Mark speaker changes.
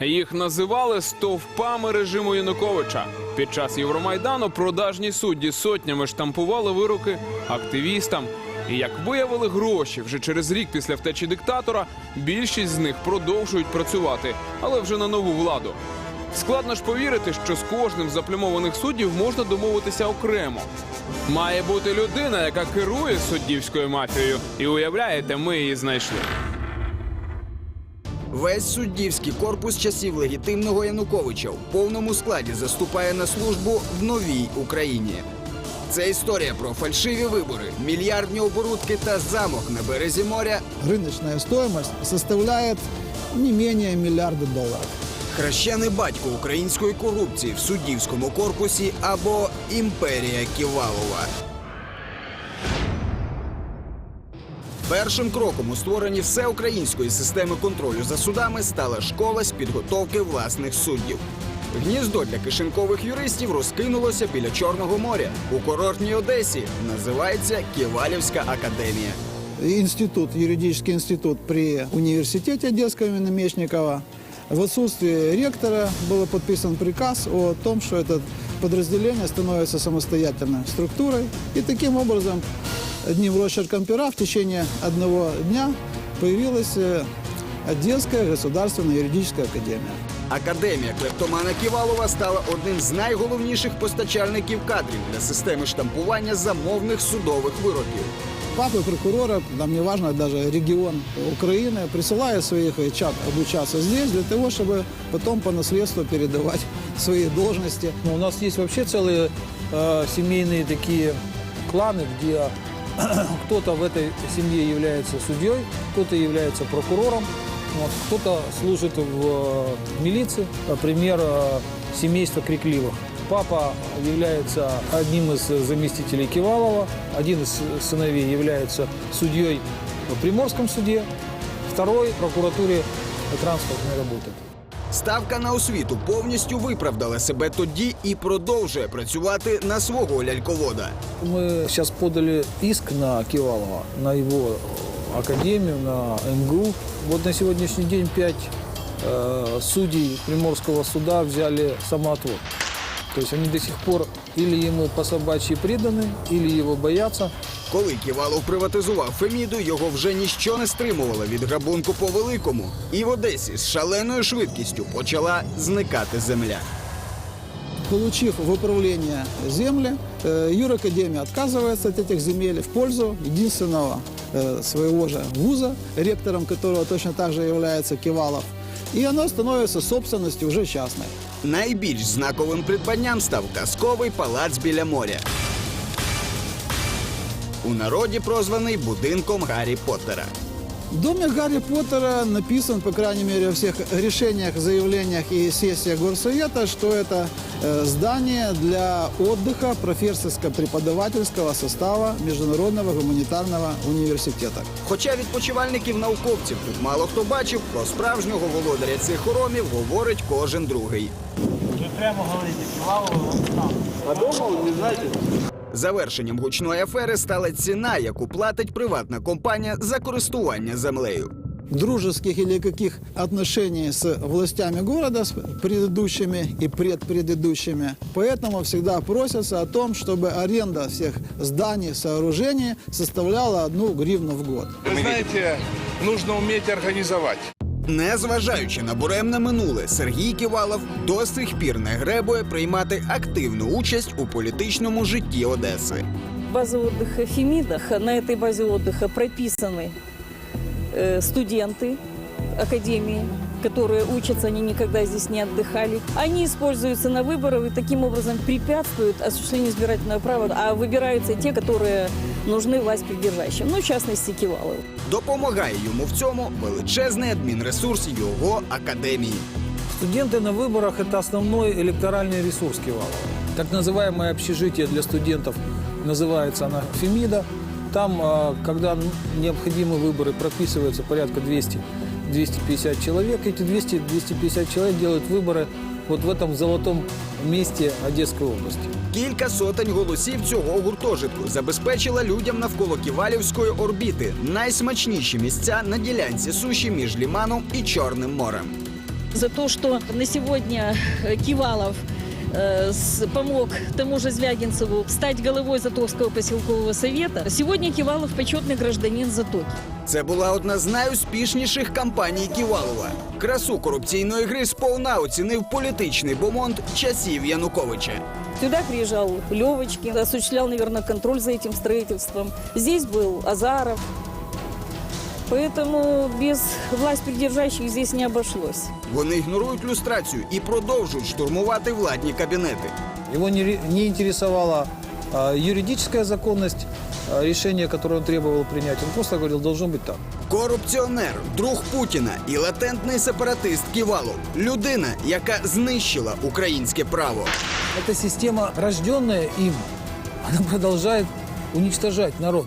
Speaker 1: Їх називали стовпами режиму Януковича. Під час Євромайдану продажні судді сотнями штампували вироки активістам. І як виявили гроші вже через рік після втечі диктатора, більшість з них продовжують працювати, але вже на нову владу. Складно ж повірити, що з кожним з заплямованих суддів можна домовитися окремо. Має бути людина, яка керує суддівською мафією. І уявляєте, ми її знайшли.
Speaker 2: Весь суддівський корпус часів легітимного Януковича в повному складі заступає на службу в новій Україні. Це історія про фальшиві вибори, мільярдні оборудки та замок на березі моря,
Speaker 3: рыночная стоимость составляет не менее миллиарда долларов.
Speaker 2: хрещений батько української корупції в суддівському корпусі або імперія Ківалова. Першим кроком у створенні всеукраїнської системи контролю за судами стала школа з підготовки власних суддів. Гніздо для кишенькових юристів розкинулося біля Чорного моря. У курортній Одесі називається Ківалівська академія.
Speaker 3: Институт, юридический институт при университете Одесского имени Мечникова. В отсутствие ректора был подписан приказ о том, что это подразделение становится самостоятельной структурой. И таким образом, одним росчерком пера в течение одного дня появилась э, Одесская государственная юридическая академия.
Speaker 2: Академія клептомана Ківалова стала одним з найголовніших постачальників кадрів для системи штампування замовних судових вироків.
Speaker 3: Папы прокурора, нам не важно даже регион Украины, присылают своих чат обучаться здесь для того, чтобы потом по наследству передавать свои должности.
Speaker 4: Ну, У нас есть вообще целые э, семейные такие кланы, где кто-то в этой семье является судьей, кто-то является прокурором, вот, кто-то служит в э, милиции. Например, э, семейство Крикливых. Папа является одним из заместителей Кивалова, один из сыновей является судьей в Приморском суде, второй в прокуратуре транспортной работы.
Speaker 2: Ставка на освіту повністю виправдала себе тоді і продовжує працювати на свого ляльковода.
Speaker 4: Ми зараз подали іск на Ківалова, на його академію, на МГУ. Вот на сьогоднішній день пять э, судей Приморского суда взяли самоотвод. То есть они до сих пор или ему по собачьи преданы, или его боятся.
Speaker 2: Коли Ківалов приватизував Феміду, його вже ніщо не стримувало від грабунку по великому. І в Одесі з шаленою швидкістю почала зникати земля.
Speaker 3: Получив в управление земли, э, Юракадемия отказывается от этих земель в пользу единственного э, своего же вуза, ректором которого точно так же является Кивалов. И оно становится собственностью уже частной.
Speaker 2: Найбільш знаковим придбанням став казковий палац біля моря. У народі прозваний будинком Гаррі Поттера.
Speaker 3: Домик Гарри Поттера написан, по крайней мере, во всех решениях, заявлениях и сессиях Горсовета, что это э, здание для отдыха профессорско-преподавательского состава Международного гуманитарного университета.
Speaker 2: Хоча відпочивальників науковців тут мало хто бачив, про справжнього володаря цих хоромів говорить кожен другий. Завершенням гучної афери стала ціна, яку платить приватна компанія за користування землею.
Speaker 3: Дружеских или каких отношений с властями города, с предыдущими и предпредыдущими. Поэтому всегда просятся о том, чтобы аренда всех зданий, сооружений составляла одну гривну в год.
Speaker 5: Вы знаете, нужно уметь организовать.
Speaker 2: Незважаючи на буремне минуле, Сергій Ківалов до сих пір не гребує приймати активну участь у політичному житті Одеси.
Speaker 6: База отдыха Фемидах. На этой базе отдыха прописаны э, студенты академии, которые учатся, они никогда здесь не отдыхали. Они используются на выборах и таким образом препятствуют осуществлению избирательного права, а выбираются те, которые нужны власть придержащим, ну, в частности, Кивалову.
Speaker 2: Допомагає йому в цьому величезний адмінресурс його академії.
Speaker 4: Студенты на выборах – это основной электоральный ресурс Кивалова. Так называемое общежитие для студентов называется она Фемида. Там, а, когда необходимы выборы, прописывается порядка 200 250 человек. Эти 200-250 человек делают выборы вот в этом золотом месте Одесской области.
Speaker 2: Кілька сотень голосів цього гуртожитку забезпечила людям навколо Ківалівської орбіти найсмачніші місця на ділянці суші між Ліманом і Чорним морем.
Speaker 6: За то, что на сегодня э, Кивалов э, с- помог тому же Звягинцеву стать головой Затокского поселкового совета. Сегодня Кивалов почетный гражданин Затоки.
Speaker 2: Це була одна з найуспішніших кампаній Ківалова. Красу корупційної гри сповна оцінив політичний бомонд часів Януковича.
Speaker 6: Сюда приезжал Левочкин, осуществлял, наверное, контроль за этим строительством. Здесь был Азаров. Поэтому без власть придержащих здесь не обошлось.
Speaker 2: Вони ігнорують люстрацію і продовжують штурмувати владні кабінети.
Speaker 4: Его не, ре- не интересовала а, юридическая законность а, решения, которое он требовал принять. Он просто говорил, должно быть так.
Speaker 2: Корупціонер, друг Путіна і латентний сепаратист Ківалов. Людина, яка знищила українське право.
Speaker 4: Эта система, рожденная им, она продолжает уничтожать народ.